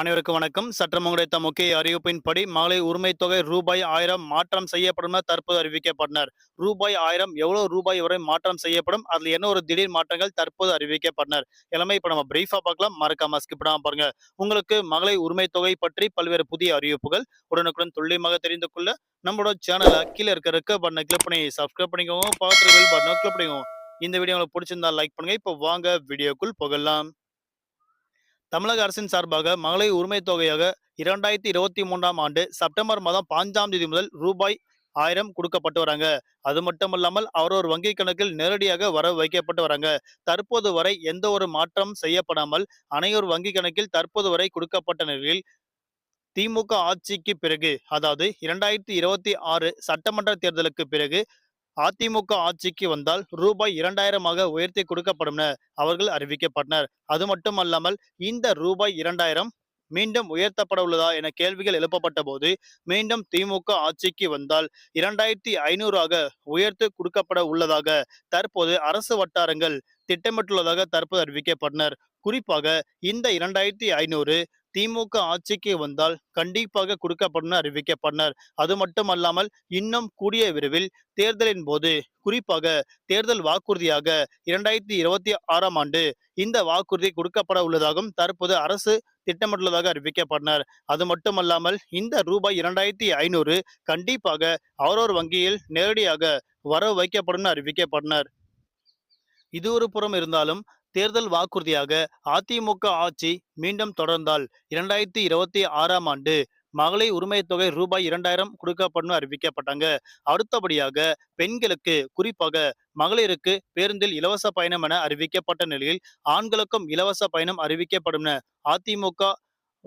அனைவருக்கும் வணக்கம். சற்றம் கிடைத்த முக்கிய அறிவிப்பின்படி மகளிர் உரிமை தொகை ரூபாய் ஆயிரம் மாற்றம் செய்யப்படும் தற்போது அறிவிக்கப்பட்டனர். ரூபாய் ஆயிரம் எவ்வளவு ரூபாய் வரை மாற்றம் செய்யப்படும்? அதுல என்ன ஒரு திடீர் மாற்றங்கள் தற்போது அறிவிக்கப்பட்டனர்? எல்லாமே இப்ப நம்ம பிரீஃபா பார்க்கலாம். மறக்காம ஸ்கிப்டாம பாருங்க. உங்களுக்கு மகளிர் உரிமை தொகை பற்றி பல்வேறு புதிய அறிவிப்புகள் உடனுக்குடன் துல்லியமாக தெரிந்து கொள்ள நம்மளோட சேனலை கீழே இருக்க இருக்க பட்டனை கிளிக் பண்ணி சப்ஸ்கிரைப் பண்ணிக்கோங்க. பார்த்து பட்டனை கிளிக் பண்ணிக்கோங்க. இந்த வீடியோ உங்களுக்கு பிடிச்சிருந்தா லைக் பண்ணுங்க. இப்போ வாங்க வீடியோக்குள் போகலாம். தமிழக அரசின் சார்பாக மகளிர் உரிமை தொகையாக இரண்டாயிரத்தி இருபத்தி மூன்றாம் ஆண்டு செப்டம்பர் மாதம் பாஞ்சாம் தேதி முதல் ரூபாய் ஆயிரம் கொடுக்கப்பட்டு வராங்க. அது மட்டுமல்லாமல் அவரவர் வங்கி கணக்கில் நேரடியாக வரவு வைக்கப்பட்டு வராங்க. தற்போது வரை எந்த ஒரு மாற்றம் செய்யப்படாமல் அனைவர் வங்கி கணக்கில் தற்போது வரை கொடுக்கப்பட்ட நிலையில் திமுக ஆட்சிக்கு பிறகு அதாவது இரண்டாயிரத்தி இருபத்தி ஆறு சட்டமன்ற தேர்தலுக்கு பிறகு அதிமுக ஆட்சிக்கு வந்தால் ரூபாய் இரண்டாயிரமாக உயர்த்தி கொடுக்கப்படும் என அவர்கள் அறிவிக்கப்பட்டனர். அது மட்டுமல்லாமல் இந்த ரூபாய் இரண்டாயிரம் மீண்டும் உயர்த்தப்பட உள்ளதா என கேள்விகள் எழுப்பப்பட்ட போது மீண்டும் திமுக ஆட்சிக்கு வந்தால் இரண்டாயிரத்தி ஐநூறாக உயர்த்து கொடுக்கப்பட உள்ளதாக தற்போது அரசு வட்டாரங்கள் திட்டமிட்டுள்ளதாக தற்போது அறிவிக்கப்பட்டனர். குறிப்பாக இந்த இரண்டாயிரத்தி ஐநூறு திமுக ஆட்சிக்கு வந்தால் கண்டிப்பாக கொடுக்கப்படும் அறிவிக்கப்பட்டனர். அது மட்டுமல்லாமல் இன்னும் கூடிய விரைவில் தேர்தலின் போது குறிப்பாக தேர்தல் வாக்குறுதியாக இரண்டாயிரத்தி இருபத்தி ஆறாம் ஆண்டு இந்த வாக்குறுதி கொடுக்கப்பட உள்ளதாகவும் தற்போது அரசு திட்டமிட்டுள்ளதாக அறிவிக்கப்பட்டனர். அது மட்டுமல்லாமல் இந்த ரூபாய் இரண்டாயிரத்தி ஐநூறு கண்டிப்பாக அவரோர் வங்கியில் நேரடியாக வரவு வைக்கப்படும் அறிவிக்கப்பட்டனர். இது ஒரு புறம் இருந்தாலும் தேர்தல் வாக்குறுதியாக அதிமுக ஆட்சி மீண்டும் தொடர்ந்தால் இரண்டாயிரத்தி இருபத்தி ஆறாம் ஆண்டு மகளிர் உரிமை தொகை ரூபாய் இரண்டாயிரம் கொடுக்கப்படும் அறிவிக்கப்பட்டாங்க. அடுத்தபடியாக பெண்களுக்கு குறிப்பாக மகளிருக்கு பேருந்தில் இலவச பயணம் என அறிவிக்கப்பட்ட நிலையில் ஆண்களுக்கும் இலவச பயணம் அறிவிக்கப்படும் அதிமுக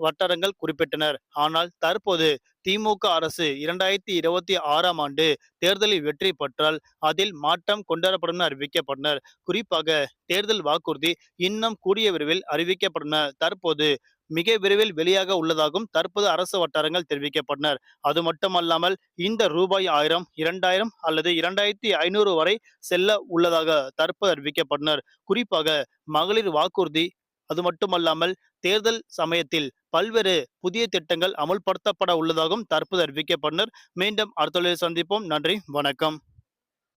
வட்டாரங்கள் குறிப்பிட்டனர். ஆனால் தற்போது திமுக அரசு இரண்டாயிரத்தி இருபத்தி ஆறாம் ஆண்டு தேர்தலில் வெற்றி பெற்றால் அதில் மாற்றம் கொண்டுவரப்படும் அறிவிக்கப்பட்டனர். குறிப்பாக தேர்தல் வாக்குறுதி இன்னும் கூடிய விரைவில் அறிவிக்கப்படும் தற்போது மிக விரைவில் வெளியாக உள்ளதாகவும் தற்போது அரசு வட்டாரங்கள் தெரிவிக்கப்பட்டனர். அது மட்டுமல்லாமல் இந்த ரூபாய் ஆயிரம் இரண்டாயிரம் அல்லது இரண்டாயிரத்தி ஐநூறு வரை செல்ல உள்ளதாக தற்போது அறிவிக்கப்பட்டனர். குறிப்பாக மகளிர் வாக்குறுதி அது மட்டுமல்லாமல் தேர்தல் சமயத்தில் பல்வேறு புதிய திட்டங்கள் அமுல்படுத்தப்பட உள்ளதாகவும் தற்போது அறிவிக்கப்பட்டனர். மீண்டும் அடுத்த சந்திப்போம். நன்றி. வணக்கம்.